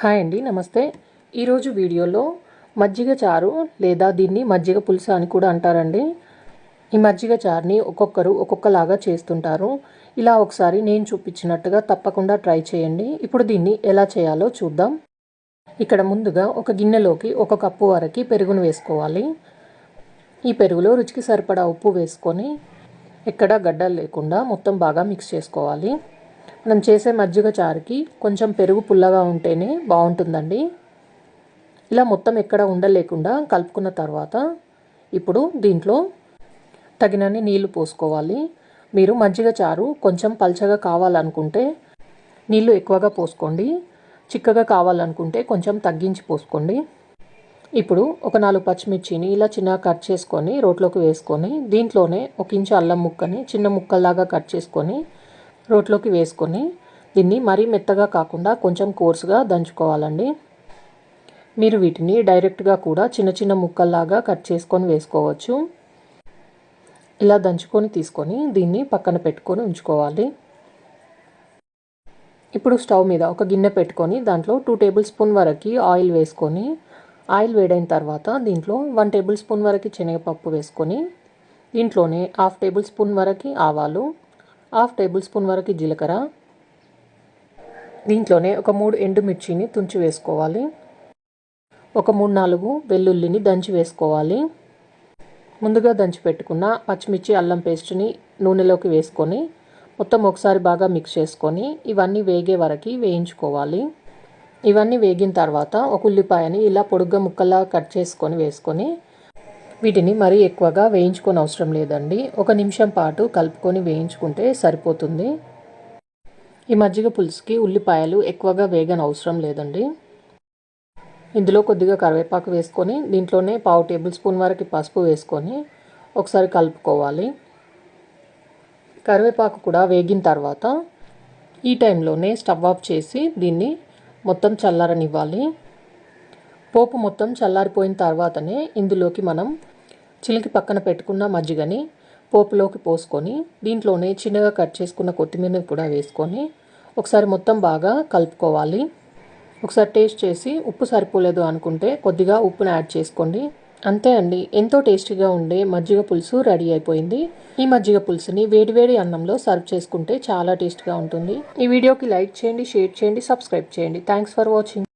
Hi అండి నమస్తే. ఈరోజు వీడియోలో మజ్జిగ చారు లేదా దీన్ని మజ్జిగ పులుసు అని కూడా అంటారండి. ఈ మజ్జిగ చారుని ఒక్కొక్కరు ఒక్కొక్కలాగా చేస్తుంటారు. ఇలా ఒకసారి నేను చూపించినట్టుగా తప్పకుండా ట్రై చేయండి. ఇప్పుడు దీన్ని ఎలా చేయాలో చూద్దాం. ఇక్కడ ముందుగా ఒక గిన్నెలోకి ఒక కప్పు వరకు పెరుగును వేసుకోవాలి. ఈ పెరుగులో రుచికి సరిపడా ఉప్పు వేసుకొని ఎక్కడా గడ్డలు లేకుండా మొత్తం బాగా మిక్స్ చేసుకోవాలి. మనం చేసే మజ్జిగ చారుకి కొంచెం పెరుగు పుల్లగా ఉంటేనే బాగుంటుందండి. ఇలా మొత్తం ఎక్కడ ఉండలేకుండా కలుపుకున్న తర్వాత ఇప్పుడు దీంట్లో తగినన్ని నీళ్ళు పోసుకోవాలి. మీరు మజ్జిగ చారు కొంచెం పల్చగా కావాలనుకుంటే నీళ్ళు ఎక్కువగా పోసుకోండి. చిక్కగా కావాలనుకుంటే కొంచెం తగ్గించి పోసుకోండి. ఇప్పుడు ఒక నాలుగు పచ్చిమిర్చిని ఇలా చిన్నగా కట్ చేసుకొని రోట్లోకి వేసుకొని దీంట్లోనే ఒక ఇంచు అల్లం ముక్కని చిన్న ముక్కల్లాగా కట్ చేసుకొని రోట్లోకి వేసుకొని దీన్ని మరీ మెత్తగా కాకుండా కొంచెం కోర్సుగా దంచుకోవాలండి. మీరు వీటిని డైరెక్ట్గా కూడా చిన్న చిన్న ముక్కల్లాగా కట్ చేసుకొని వేసుకోవచ్చు. ఇలా దంచుకొని తీసుకొని దీన్ని పక్కన పెట్టుకొని ఉంచుకోవాలి. ఇప్పుడు స్టవ్ మీద ఒక గిన్నె పెట్టుకొని దాంట్లో టూ టేబుల్ స్పూన్ వరకు ఆయిల్ వేసుకొని ఆయిల్ వేడైన తర్వాత దీంట్లో వన్ టేబుల్ స్పూన్ వరకు శనగపప్పు వేసుకొని దీంట్లోనే హాఫ్ టేబుల్ స్పూన్ వరకు ఆవాలు హాఫ్ టేబుల్ స్పూన్ వరకు జీలకర్ర. దీంట్లోనే ఒక మూడు ఎండుమిర్చిని తుంచి వేసుకోవాలి. ఒక మూడు నాలుగు వెల్లుల్లిని దంచి వేసుకోవాలి. ముందుగా దంచి పెట్టుకున్న పచ్చిమిర్చి అల్లం పేస్ట్ని నూనెలోకి వేసుకొని మొత్తం ఒకసారి బాగా మిక్స్ చేసుకొని ఇవన్నీ వేగే వరకు వేయించుకోవాలి. ఇవన్నీ వేగిన తర్వాత ఒక ఉల్లిపాయని ఇలా పొడుగ్గా ముక్కలా కట్ చేసుకొని వేసుకొని వీటిని మరీ ఎక్కువగా వేయించుకొని అవసరం లేదండి. ఒక నిమిషం పాటు కలుపుకొని వేయించుకుంటే సరిపోతుంది. ఈ మజ్జిగ పులుసుకి ఉల్లిపాయలు ఎక్కువగా వేగని అవసరం లేదండి. ఇందులో కొద్దిగా కరివేపాకు వేసుకొని దీంట్లోనే పావు టేబుల్ స్పూన్ వరకు పసుపు వేసుకొని ఒకసారి కలుపుకోవాలి. కరివేపాకు కూడా వేగిన తర్వాత ఈ టైంలోనే స్టవ్ ఆఫ్ చేసి దీన్ని మొత్తం చల్లారనివ్వాలి. పోపు మొత్తం చల్లారిపోయిన తర్వాతనే ఇందులోకి మనం చిలికి పక్కన పెట్టుకున్న మజ్జిగని పోపులోకి పోసుకొని దీంట్లోనే చిన్నగా కట్ చేసుకున్న కొత్తిమీరని కూడా వేసుకొని ఒకసారి మొత్తం బాగా కలుపుకోవాలి. ఒకసారి టేస్ట్ చేసి ఉప్పు సరిపోలేదు అనుకుంటే కొద్దిగా ఉప్పుని యాడ్ చేసుకోండి. అంతే అండి ఎంతో టేస్టీగా ఉండే మజ్జిగ పులుసు రెడీ అయిపోయింది. ఈ మజ్జిగ పులుసుని వేడివేడి అన్నంలో సర్వ్ చేసుకుంటే చాలా టేస్ట్గా ఉంటుంది. ఈ వీడియోకి లైక్ చేయండి షేర్ చేయండి సబ్స్క్రైబ్ చేయండి. Thanks for watching.